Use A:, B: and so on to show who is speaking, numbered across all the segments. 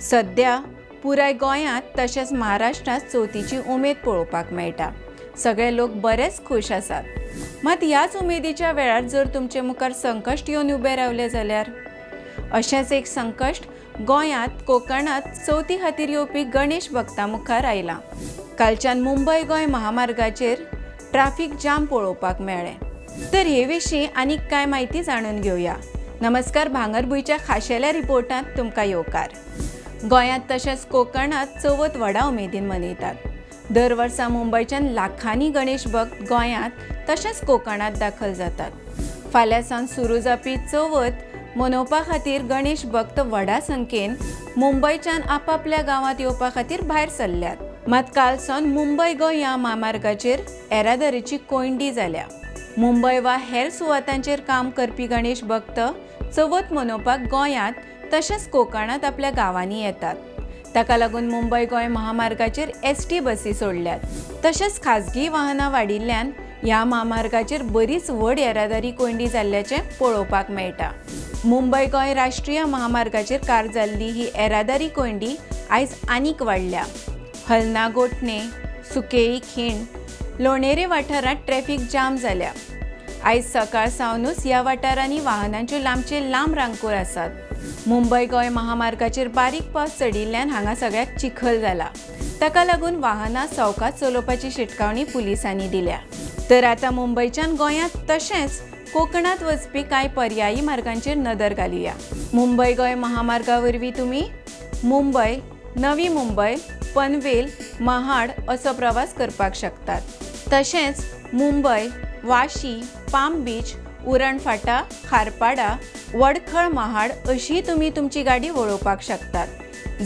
A: सध्या पुराय गोंयांत तशेंच महाराष्ट्रांत चवथीची उमेद पळोवपाक मेळटा. सगळे लोक बरेच खूश आसात. मात ह्याच उमेदीच्या वेळार जर तुमचे मुखार संकश्ट येवन उबे रावले जाल्यार? अशेंच एक संकश्ट गोंयांत कोकणांत चवथी खातीर येवपी गणेश भक्तां मुखार आयलां. कालच्यान मुंबय गोंय महामार्गाचेर ट्राफीक जाम पळोवपाक मेळ्ळें. तर हे विशीं आनीक कांय म्हायती जाणून घेवया नमस्कार भांगरभूंयच्या खाशेल्या रिपोर्टांत तुमकां येवकार. गोंयांत तशेंच कोकणांत चवथ व्हडा उमेदीन मनयतात दर वर्सा मुंबयच्यान लाखांनी गणेश भक्त गोंयांत तशेंच कोकणांत दाखल जातात. फाल्यां सावन सुरू जावपी चवथ मनोवपा खातीर गणेश भक्त व्हडा संख्येन मुंबयच्यान आपापल्या गांवांत येवपा खातीर भायर सरल्यात. मात काल सावन मुंबय गोंय ह्या म्हामार्गाचेर येरादारीची कोंडी जाल्या. मुंबय वा हेर सुवातांचेर काम करपी गणेश भक्त चवथ मनोवपाक गोंयांत तशेंच कोकणांत आपल्या गांवांनी येतात. ताका लागून मुंबय गोंय महामार्गाचेर एस टी बसी सोडल्यात. तशेंच खाजगी वाहनां वाडिल्ल्यान ह्या महामार्गाचेर बरीच व्हड येरादारी कोंडी जाल्ल्याचें पळोवपाक मेळटा. मुंबय गोंय राष्ट्रीय महामार्गाचेर कार जाल्ली ही येरादारी कोंडी आयज आनीक वाडल्या. हलना गोठणे सुकेई खीण लोणेरे वाठारांत ट्रॅफिक जाम जाल्या. आयज सकाळ सावनूच ह्या वाठारांनी वाहनांच्यो लांबचे लांब रांकोर आसात मुंबय गोंय महामार्गाचेर बारीक पावस चडिल्ल्यान हांगा सगळ्याक चिखल जाला. ताका लागून वाहनां सवकास चलोवपाची शिटकावणी पुलिसांनी दिल्या. तर आतां मुंबयच्यान गोंयांत तशेंच कोकणात वचपी कांय पर्यायी मार्गांचेर नदर घालुया. मुंबय गोंय महामार्गा वरवीं तुमी मुंबय नवी मुंबय पनवेल महाड असो प्रवास करपाक शकतात. तशेंच मुंबय वाशी पाम बीच उरणफाटा खारपाडा वडखळ महाड अशी तुमी तुमची गाडी वळोवपाक शकतात.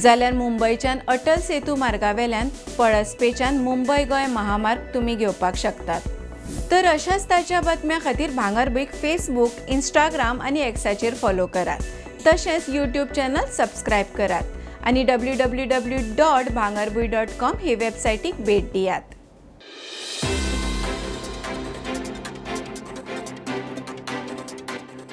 A: जाल्यार मुंबयच्यान अटल सेतू मार्गावेल्यान पळसपेच्यान मुंबय गोंय महामार्ग तुमी घेवपाक शकतात. तर अशाच ताज्या बातम्या खातीर भांगरभूंयक फेसबूक इंस्टाग्राम आनी एक्साचेर फॉलो करात. तशेंच यूट्यूब चॅनल सबस्क्रायब करात. आनी W W W dot Bhangarbhuin dot com हे वेबसायटीक भेट दियात.